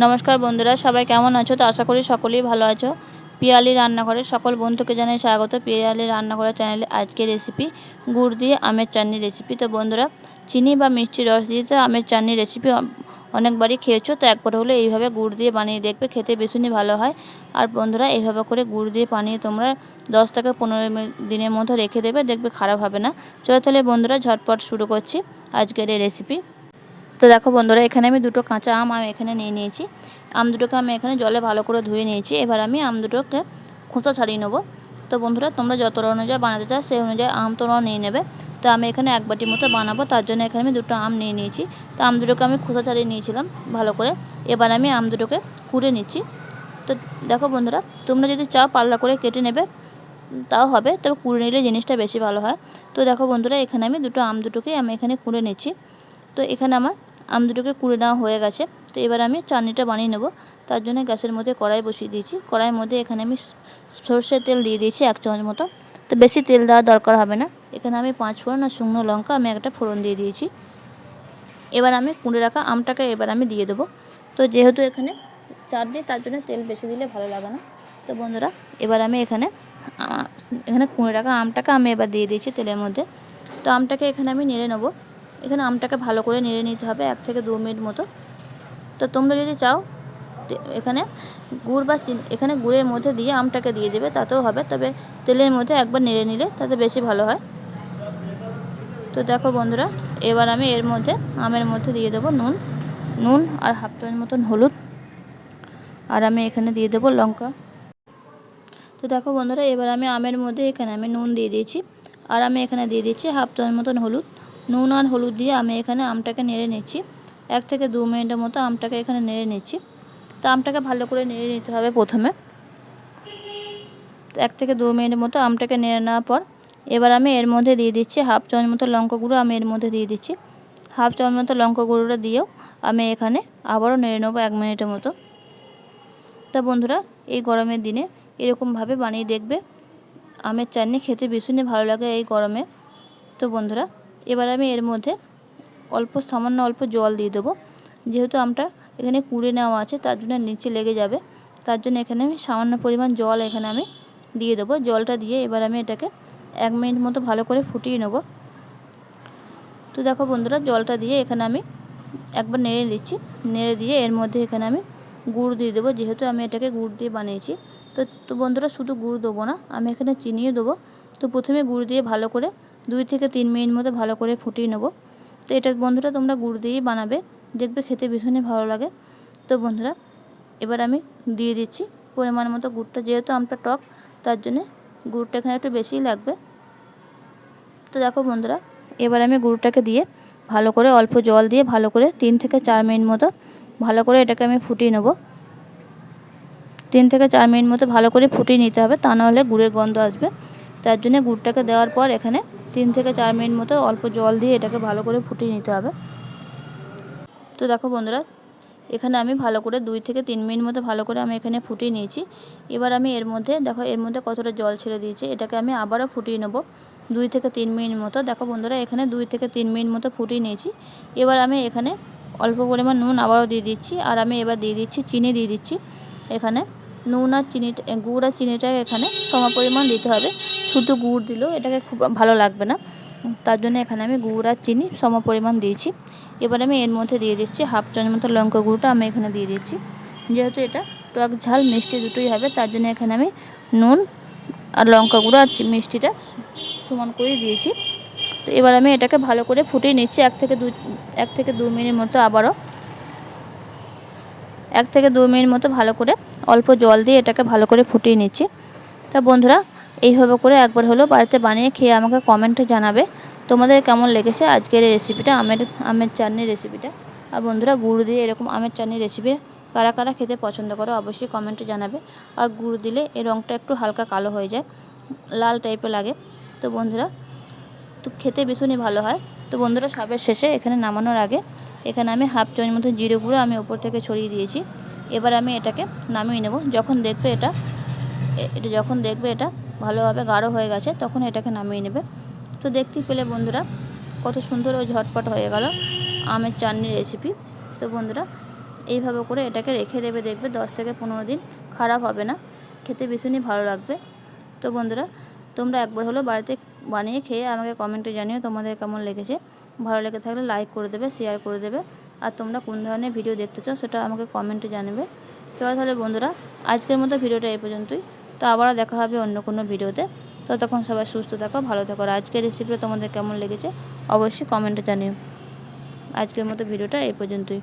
নমস্কার বন্ধুরা, সবাই কেমন আছো? তো আশা করি সকলেই ভালো আছো। পিয়ালি রান্নাঘরের সকল বন্ধুকে জানাই স্বাগত। পিয়ালি রান্নাঘরের চ্যানেলে আজকে রেসিপি গুড় দিয়ে আমের চাটনি রেসিপি তো বন্ধুরা, চিনি বা মিষ্টি রস দিয়ে তো আমের চাটনি রেসিপি অনেকবারই খেয়েছো, তো একবার হলে এইভাবে গুড় দিয়ে বানিয়ে দেখবে, খেতে ভীষণই ভালো হয়। আর বন্ধুরা, এইভাবে করে গুড় দিয়ে বানিয়ে তোমরা দশ থেকে পনেরো দিনের মতো রেখে দেবে, দেখবে খারাপ হবে না। চলো তাহলে বন্ধুরা, ঝটপট শুরু করছি আজকের এই রেসিপি তো দেখো বন্ধুরা, এখানে আমি দুটো কাঁচা আম আমি এখানে নিয়ে নিয়েছি। আম দুটোকে আমি এখানে জলে ভালো করে ধুয়ে নিয়েছি। এবার আমি আম দুটোকে খোঁচা ছাড়িয়ে নেব। তো বন্ধুরা, তোমরা যত অনুযায়ী বানাতে চাও, সেই অনুযায়ী আম তোমরাও নিয়ে নেবে। তো আমি এখানে এক বাটির মতো বানাবো, তার জন্য এখানে আমি দুটো আম নিয়ে নিয়েছি। তো আম দুটোকে আমি খোঁচা ছাড়িয়ে নিয়েছিলাম ভালো করে। এবার আমি আম দুটোকে কুড়ে নিচ্ছি। তো দেখো বন্ধুরা, তোমরা যদি চাও পাল্লা করে কেটে নেবে, তাও হবে। তবে কুড়ে নিলে জিনিসটা বেশি ভালো হয়। তো দেখো বন্ধুরা, এখানে আমি দুটো আম দুটোকে আমি এখানে কুড়ে নিচ্ছি। তো এখানে আমার আম দুটোকে কুড়ে নেওয়া হয়ে গেছে। তো এবার আমি চাটনিটা বানিয়ে নেব। তার জন্য গ্যাসের মধ্যে কড়াই বসিয়ে দিয়েছি। কড়াইয়ের মধ্যে এখানে আমি সর্ষের তেল দিয়ে দিয়েছি এক চামচ মতো। তো বেশি তেল দেওয়ার দরকার হবে না। এখানে আমি পাঁচ ফোড়ন আর শুকনো লঙ্কা আমি একটা ফোড়ন দিয়ে দিয়েছি। এবার আমি কুঁড়ে রাখা আমটাকে এবার আমি দিয়ে দেবো। তো যেহেতু এখানে চাটনি, তার জন্য তেল বেশি দিলে ভালো লাগে না। তো বন্ধুরা, এবার আমি এখানে এখানে কুঁড়ে রাখা আমটাকে আমি এবার দিয়ে দিয়েছি তেলের মধ্যে। তো আমটাকে এখানে আমি নেড়ে নেব। এখানে আমটাকে ভালো করে নেড়ে নিতে হবে এক থেকে দু মিনিট মতো। তো তোমরা যদি চাও এখানে গুড় বা এখানে গুড়ের মধ্যে দিয়ে আমটাকে দিয়ে দেবে, তাতেও হবে। তবে তেলের মধ্যে একবার নেড়ে নিলে তাতে বেশি ভালো হয়। তো দেখো বন্ধুরা, এবার আমি এর মধ্যে, আমের মধ্যে দিয়ে দেবো নুন। নুন আর হাফ চামচ মতন হলুদ। আর আমি এখানে দিয়ে দেবো লঙ্কা। তো দেখো বন্ধুরা, এবার আমি আমের মধ্যে এখানে আমি নুন দিয়ে দিয়েছি। আর আমি এখানে দিয়ে দিচ্ছি হাফ চামচ মতন হলুদ। নুন আর হলুদ দিয়ে আমি এখানে আমটাকে নেড়ে নিচ্ছি। এক থেকে দু মিনিটের মতো আমটাকে এখানে নেড়ে নিচ্ছি। তো আমটাকে ভালো করে নেড়ে নিতে হবে প্রথমে। এক থেকে দু মিনিটের মতো আমটাকে নেড়ে নেওয়ার পর এবার আমি এর মধ্যে দিয়ে দিচ্ছি হাফ চামচ মতো লঙ্কা গুঁড়ো, আমি এর মধ্যে দিয়ে দিচ্ছি। হাফ চামচ মতো লঙ্কা গুঁড়োটা দিয়েও আমি এখানে আবারও নেড়ে নেব এক মিনিটের মতো। তা বন্ধুরা, এই গরমের দিনে এরকমভাবে বানিয়ে দেখবে। আমের চাটনি খেতে ভীষণই ভালো লাগে এই গরমে। তো বন্ধুরা এবার আমি এর মধ্যে অল্প, সামান্য অল্প জল দিয়ে দেবো। যেহেতু আমটা এখানে কুড়ে নেওয়া আছে, তার জন্য নিচে লেগে যাবে। তার জন্য এখানে আমি সামান্য পরিমাণ জল এখানে আমি দিয়ে দেবো। জলটা দিয়ে এবার আমি এটাকে এক মিনিট মতো ভালো করে ফুটিয়ে নেব। তো দেখো বন্ধুরা, জলটা দিয়ে এখানে আমি একবার নেড়ে দিচ্ছি নেড়ে দিয়ে এর মধ্যে এখানে আমি গুড় দিয়ে দেবো। যেহেতু আমি এটাকে গুড় দিয়ে বানিয়েছি, তো তো বন্ধুরা শুধু গুড় দেবো না, আমি এখানে চিনিও দেবো। তো প্রথমে গুড় দিয়ে ভালো করে দুই থেকে তিন মিনিট মতো ভালো করে ফুটিয়ে নেব। তো এটা বন্ধুরা তোমরা গুড় দিয়েই বানাবে। দেখবে খেতে ভীষণই ভালো লাগে। তো বন্ধুরা, এবার আমি দিয়ে দিচ্ছি পরিমাণ মতো গুড়টা। যেহেতু আমটা টক, তার জন্যে গুড়টা এখানে একটু বেশিই লাগবে। তো দেখো বন্ধুরা, এবার আমি গুড়টাকে দিয়ে ভালো করে অল্প জল দিয়ে ভালো করে তিন থেকে চার মিনিট মতো ভালো করে এটাকে আমি ফুটিয়ে নেব। তিন থেকে চার মিনিট মতো ভালো করে ফুটিয়ে নিতে হবে, তা নাহলে গুড়ের গন্ধ আসবে। তার জন্য গুড়টাকে দেওয়ার পর এখানে তিন থেকে চার মিনিট মতো অল্প জল দিয়ে এটাকে ভালো করে ফুটিয়ে নিতে হবে। তো দেখো বন্ধুরা, এখানে আমি ভালো করে দুই থেকে তিন মিনিট মতো ভালো করে আমি এখানে ফুটিয়ে নিয়েছি। এবার আমি এর মধ্যে, দেখো এর মধ্যে কতটা জল ছেড়ে দিয়েছি, এটাকে আমি আবারও ফুটিয়ে নেব দুই থেকে তিন মিনিট মতো। দেখো বন্ধুরা, এখানে দুই থেকে তিন মিনিট মতো ফুটিয়ে নিয়েছি। এবার আমি এখানে অল্প পরিমাণ নুন আবারও দিয়ে দিচ্ছি, আর আমি এবার দিয়ে দিচ্ছি, চিনি দিয়ে দিচ্ছি এখানে। নুন আর চিনিটা গুড় আর চিনিটা এখানে সমপরিমাণ দিতে হবে। শুধু গুড় দিলেও এটাকে খুব ভালো লাগবে না। তার জন্য এখানে আমি গুড় আর চিনি সমপরিমাণ দিয়েছি। এবার আমি এর মধ্যে দিয়ে দিচ্ছি হাফ চামচ মতো লঙ্কা গুঁড়োটা আমি এখানে দিয়ে দিচ্ছি। যেহেতু এটা টক ঝাল, মিষ্টি দুটোই হবে, তার জন্য এখানে আমি নুন আর লঙ্কা গুঁড়ো আর মিষ্টিটা সমান করেই দিয়েছি। তো এবার আমি এটাকে ভালো করে ফুটিয়ে নিচ্ছি, এক থেকে দু, এক থেকে দু মিনিট মতো আবারও। এক থেকে দু মিনিট মতো ভালো করে অল্প জল দিয়ে এটাকে ভালো করে ফুটিয়ে নিচ্ছি। তা বন্ধুরা, এইভাবে করে একবার হলো বাড়িতে বানিয়ে খেয়ে আমাকে কমেন্টে জানাবে তোমাদের কেমন লেগেছে আজকের এই রেসিপিটা আমের আমের চাটনির রেসিপিটা আর বন্ধুরা, গুড় দিয়ে এরকম আমের চাটনির রেসিপি কারা কারা খেতে পছন্দ করো অবশ্যই কমেন্টে জানাবে। আর গুড় দিলে এই রঙটা একটু হালকা কালো হয়ে যায়, লাল টাইপের লাগে। তো বন্ধুরা, তো খেতে ভীষণই ভালো হয়। তো বন্ধুরা, সবের শেষে এখানে নামানোর আগে এখানে আমি হাফ চামচ মতো জিরে গুঁড়ো আমি ওপর থেকে ছড়িয়ে দিয়েছি। এবার আমি এটাকে নামিয়ে নেব। যখন দেখবে এটা এটা যখন দেখবে এটা ভালোভাবে গাঢ় হয়ে গেছে, তখন এটাকে নামিয়ে নেবে। তো দেখতে পেলে বন্ধুরা, কত সুন্দর ও ঝটপট হয়ে গেল আমের চাটনির রেসিপি তো বন্ধুরা, এইভাবে করে এটাকে রেখে দেবে, দেখবে দশ থেকে পনেরো দিন খারাপ হবে না, খেতে ভীষণই ভালো লাগবে। তো বন্ধুরা, তোমরা একবার হলো বাড়িতে বানিয়ে খেয়ে আমাকে কমেন্টে জানিও তোমাদের কেমন লেগেছে। ভালো লেগে থাকলে লাইক করে দেবে শেয়ার করে দেবে। আর তোমরা কোন ধরনের ভিডিও দেখতে চাও সেটা আমাকে কমেন্টে জানাবে। তো তাহলে বন্ধুরা, আজকের মতো ভিডিওটা এই পর্যন্তই। তো আবারও দেখা হবে অন্য কোনো ভিডিওতে ততক্ষণ সবাই সুস্থ থাকো, ভালো থাকো। আর আজকের রেসিপিটা তোমাদের কেমন লেগেছে অবশ্যই কমেন্টে জানিও। আজকের মতো ভিডিওটা এই পর্যন্তই।